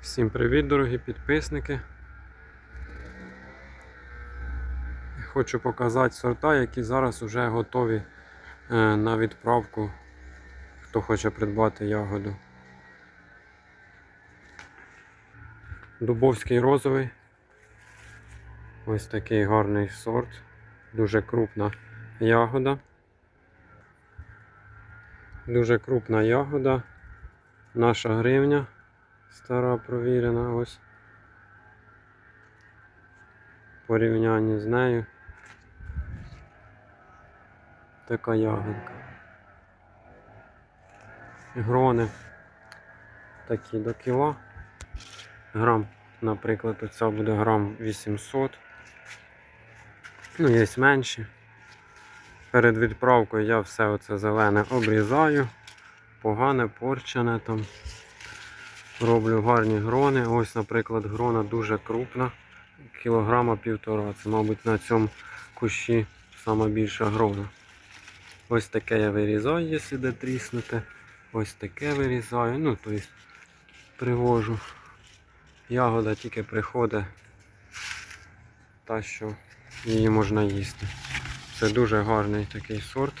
Всім привіт, дорогі підписники. Хочу показати сорта, які зараз вже готові е, на відправку, хто хоче придбати ягоду. Дубовський розовий. Ось такий гарний сорт. Дуже крупна ягода. Дуже крупна ягода. Наша гривня. Стара провірена ось. Порівнянні з нею. Така ягодка. Грони такі до кіла. Грам, наприклад, оця буде грам 800. Ну, є менші. Перед відправкою я все оце зелене обрізаю. Погане, порчене там. Роблю гарні грони. Ось, наприклад, грона дуже крупна. Кілограма півтора. Це, мабуть, на цьому кущі сама більша грона. Ось таке я вирізаю, якщо де тріснути. Ось таке вирізаю. Ну, тобто привожу. Ягода тільки приходить. Та, що її можна їсти. Це дуже гарний такий сорт.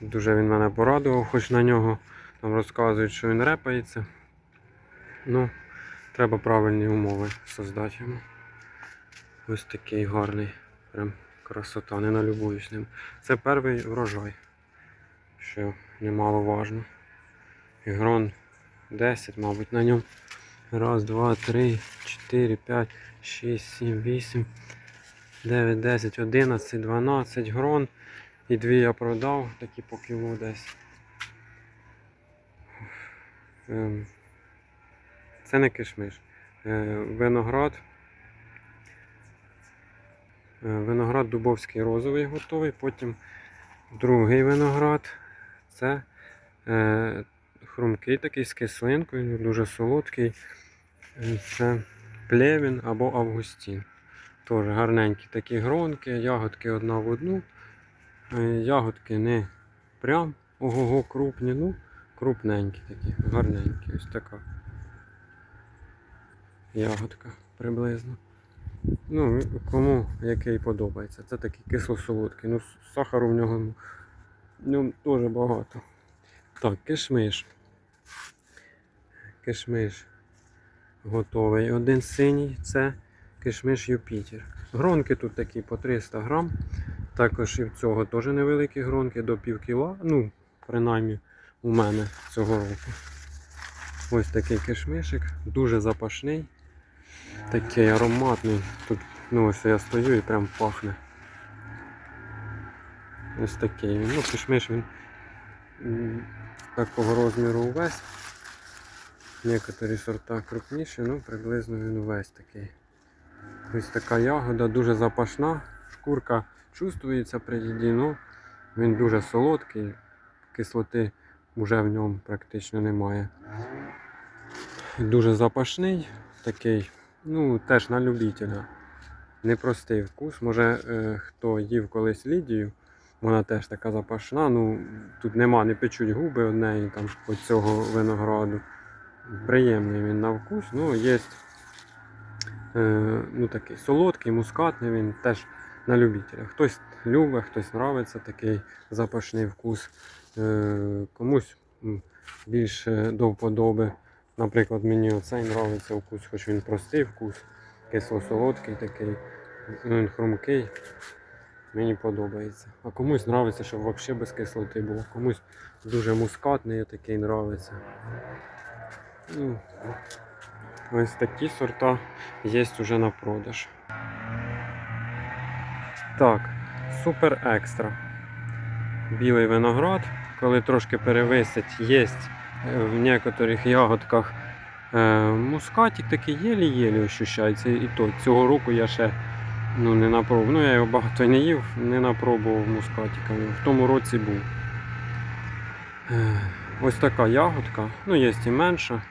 Дуже він мене порадував, хоч на нього там розказують, що він репається. Ну, треба правильні умови создати йому. Ось такий гарний. Прям красота, не налюбуюсь ним. Це перший врожай, що немало важно. Ігрон 10, мабуть, на ньому. Раз, два, три, чотири, п'ять, шість, сім, вісім, дев'ять, десять, одинадцять, дванадцять грон. І дві я продав, такі по кілу десь. Це не кишмиш. Е, Виноград. Е, Виноград Дубовський розовий готовий. Потім другий виноград. Це е, хрумкий такий з кислинкою, дуже солодкий. Це плевін або августін. Теж гарненькі такі гронки, ягодки одна в одну. Ягодки не прям ого-го крупні, ну крупненькі такі, гарненькі. Ось така ягодка приблизно. Ну, кому який подобається. Це такий кисло-солодкий. Ну, сахару в нього ну, теж багато. Так, кишмиш. Кишмиш готовий. Один синій це кишмиш Юпітер. Гронки тут такі по 300 грам. Також і в цього теж невеликі гронки до пів кіла. Ну, принаймні у мене цього року. Ось такий кишмишик, дуже запашний, такий ароматний. Тут, ну ось я стою і прям пахне. Ось такий. Ну, кишмиш він такого розміру увесь. Некоторі сорта крупніші, ну приблизно він увесь такий. Ось така ягода, дуже запашна, шкурка чувствується при їді, ну він дуже солодкий, кислоти вже в ньому практично немає. Дуже запашний, такий, ну теж на любителя. Непростий вкус. Може е, хто їв колись Лідію, вона теж така запашна. Ну тут нема, не печуть губи од неї там від цього винограду. Приємний він на вкус. Ну, є е, ну, такий солодкий, мускатний, він теж на любителя. Хтось любить, хтось нравиться такий запашний вкус. Е, комусь більше до вподоби. Наприклад, мені оцей нравиться вкус, хоч він простий вкус, кисло-солодкий такий, ну, він хрумкий. Мені подобається. А комусь нравиться, щоб взагалі без кислоти було. Комусь дуже мускатний такий нравиться. Ну, ось такі сорта є вже на продаж. Так, супер екстра. Білий виноград, коли трошки перевисить, є в некоторих ягодках е, мускатик такий єлі-єлі ощущається. І то цього року я ще ну, не напробував. Ну я його багато не їв, не напробував мускатика. В тому році був. Е, Ось така ягодка, ну є і менша.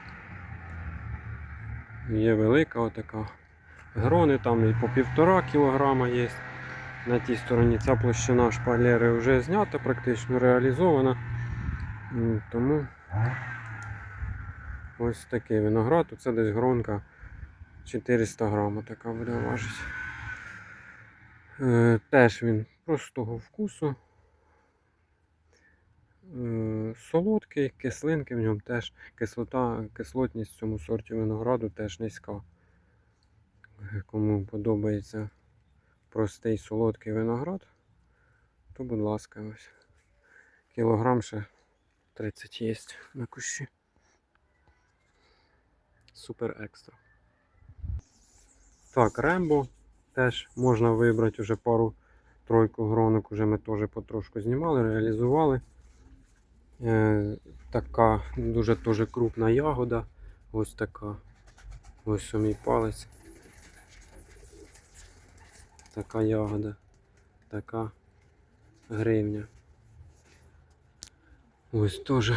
Є велика отака. Грони там і по півтора кілограма є. На тій стороні ця площина шпалери вже знята, практично реалізована. Тому Ось такий виноград. Це десь гронка 400 грамів така буде важити. Е, теж він простого вкусу. Е, солодкий, кислинки в ньому теж кислота, кислотність в цьому сорті винограду теж низька. Е, Кому подобається простий солодкий виноград, то будь ласка, ось. Кілограм ще 30 є на кущі. Супер екстра. Так, Рембо теж можна вибрати вже пару тройку гронок, вже ми теж потрошку знімали, реалізували. Е, така дуже теж крупна ягода. Ось така. Ось мій палець. Така ягода. Така гривня. Ось теж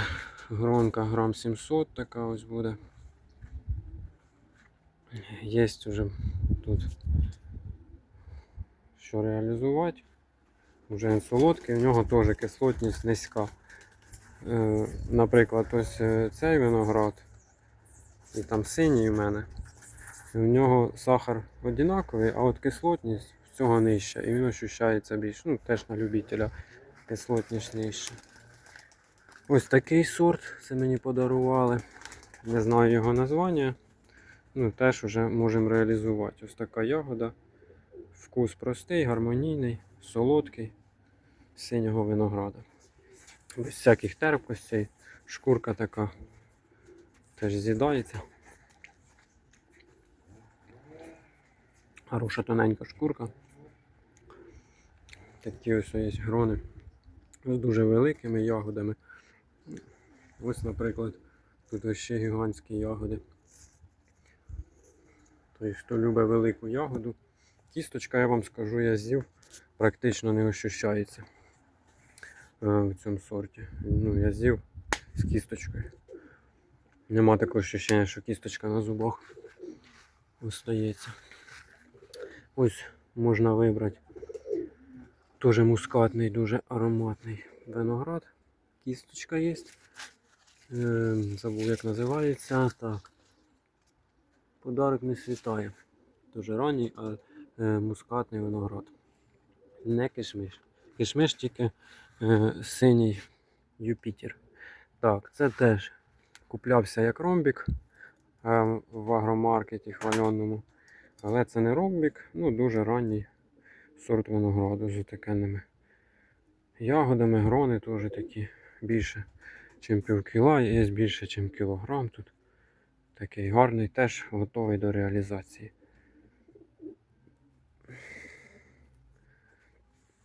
гронка грам 700 така ось буде. Є вже тут що реалізувати. Вже він солодкий, у нього теж кислотність низька. Е, Наприклад, ось е, цей виноград, і там синій у мене. У нього сахар однаковий, а от кислотність в цього нижча. І він ощущається більш, ну теж на любителя кислотність нижча. Ось такий сорт, це мені подарували. Не знаю його названня. Ну, теж вже можемо реалізувати. Ось така ягода. Вкус простий, гармонійний, солодкий, синього винограда. Без всяких терпкостей. Шкурка така теж з'їдається. Хороша тоненька шкурка. Такі ось є грони з дуже великими ягодами. Ось, наприклад, тут ще гігантські ягоди. Тобто, хто любить велику ягоду, кісточка, я вам скажу, я з'їв, практично не ощущається е, в цьому сорті. Ну, я з'їв з кісточкою. Нема такого ощущення, що кісточка на зубах остається. Ось можна вибрати Теж мускатний, дуже ароматний виноград. Кісточка є. Е, забув як називається. Так. Подарок не світає. Дуже ранній, а е, мускатний виноград. Не кишмиш. Кишмиш тільки е, синій Юпітер. Так, це теж куплявся як ромбік е, в агромаркеті хвальоному. Але це не ромбік, ну дуже ранній сорт винограду з такими ягодами, грони теж такі більше, ніж пів кіла, є більше, ніж кілограм тут. Такий гарний, теж готовий до реалізації.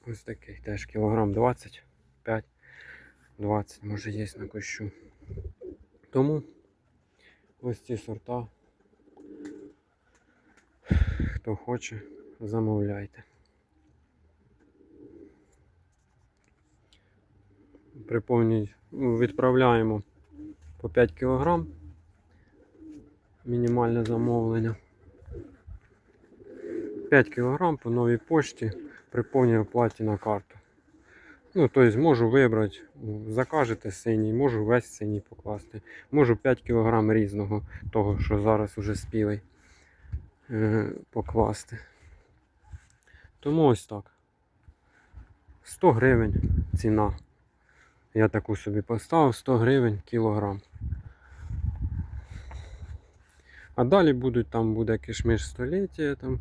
Ось такий теж кілограм 25, 20 може є на кущу. Тому ось ці сорта, хто хоче, замовляйте. При повній ну, відправляємо по 5 кг. Мінімальне замовлення. 5 кг по новій пошті при повній оплаті на карту. Ну, тобто можу вибрати, закажете синій, можу весь синій покласти. Можу 5 кг різного, того, що зараз уже спілий, е, покласти. Тому ось так. 100 гривень ціна. Я таку собі поставив 100 гривень кілограм. А далі будуть, там буде кишмиш століття. Там.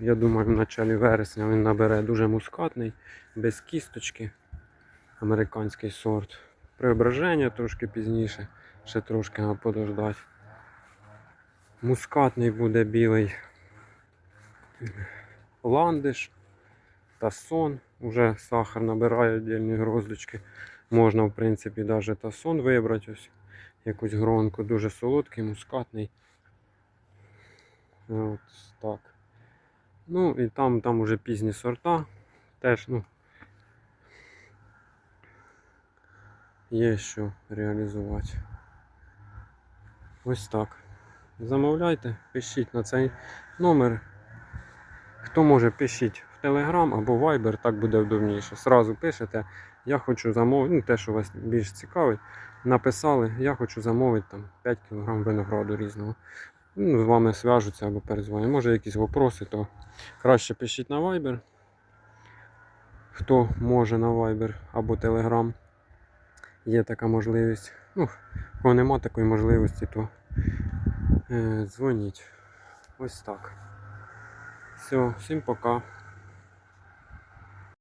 Я думаю, в началі вересня він набере дуже мускатний, без кісточки. Американський сорт. Преображення трошки пізніше, ще трошки подождати. Мускатний буде білий ландиш тасон. Уже сахар набирає віддільні гроздочки. Можна, в принципі, навіть тасон вибрати. Ось якусь гронку. Дуже солодкий, мускатний. От так. Ну і там там уже пізні сорта. Теж, ну, є що реалізувати. Ось так. Замовляйте, пишіть на цей номер. Хто може, пишіть Telegram або Viber, так буде вдобніше. Сразу пишете, я хочу замовити, ну те, що вас більш цікавить, написали, я хочу замовити там 5 кг винограду різного. Ну, з вами зв'яжуться або перезвонять. Може якісь вопроси, то краще пишіть на Viber. Хто може на Viber або Telegram. Є така можливість. Ну, кого нема такої можливості, то е, дзвоніть. Ось так. Все, всім пока.